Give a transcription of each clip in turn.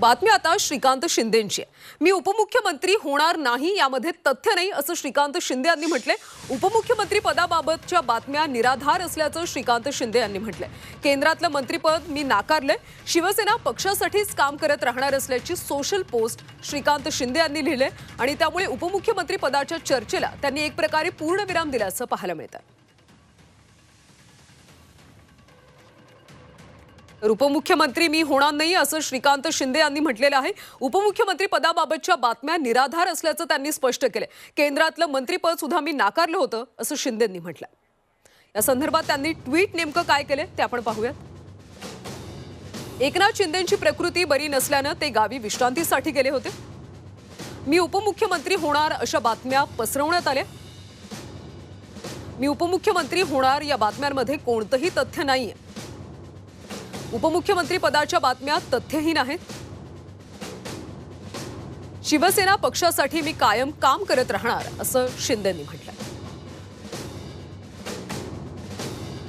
बातमी आता श्रीकांत शिंदेची आहे. मी उपमुख्यमंत्री होणार नाही यामध्ये तथ्य नाही असं श्रीकांत शिंदे यांनी म्हटलंय. उपमुख्यमंत्री पदाबाबतच्या बातम्या निराधार असल्याचं श्रीकांत शिंदे यांनी म्हटलंय. केंद्रातलं मंत्रीपद मी नाकारलंय. शिवसेना पक्षासाठीच काम करत राहणार असल्याची सोशल पोस्ट श्रीकांत शिंदे यांनी लिहिले आणि त्यामुळे उपमुख्यमंत्री पदाच्या चर्चेला त्यांनी एक प्रकारे पूर्णविराम दिल्याचं पाहायला मिळतं तर उपमुख्यमंत्री मी होणार नाही असं श्रीकांत शिंदे यांनी म्हटलेलं आहे. उपमुख्यमंत्री पदाबाबतच्या बातम्या निराधार असल्याचं त्यांनी स्पष्ट केलं केंद्रातलं मंत्रीपद सुद्धा मी नाकारलं होतं असं शिंदेंनी म्हटलं या संदर्भात त्यांनी ट्विट नेमकं काय केलं ते आपण पाहूयात. एकनाथ शिंदेची प्रकृती बरी नसल्यानं ते गावी विश्रांतीसाठी गेले होते. मी उपमुख्यमंत्री होणार अशा बातम्या पसरवण्यात आल्या. मी उपमुख्यमंत्री होणार या बातम्यांमध्ये कोणतंही तथ्य नाहीये. उपमुख्यमंत्री पदाच्या बातम्या तथ्यहीन आहेत. शिवसेना पक्षासाठी मी कायम काम करत राहणार असं शिंदेंनी म्हटलं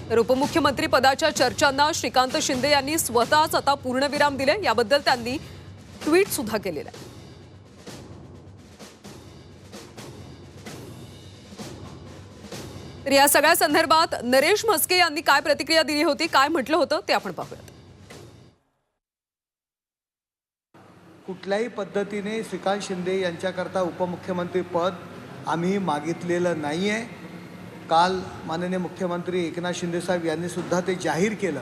तर उपमुख्यमंत्री पदाच्या चर्चांना श्रीकांत शिंदे यांनी स्वतःच आता पूर्णविराम दिले याबद्दल त्यांनी ट्विट सुद्धा केलेलं आहे. या सगळ्या संदर्भात नरेश म्हस्के यांनी काय प्रतिक्रिया दिली होती काय म्हटलं होतं ते आपण पाहूयात. कुठल्याही पद्धतीने श्रीकांत शिंदे यांच्याकरता उपमुख्यमंत्री पद आम्ही मागितलेलं नाही आहे काल माननीय मुख्यमंत्री एकनाथ शिंदेसाहेब यांनी सुद्धा ते जाहीर केलं.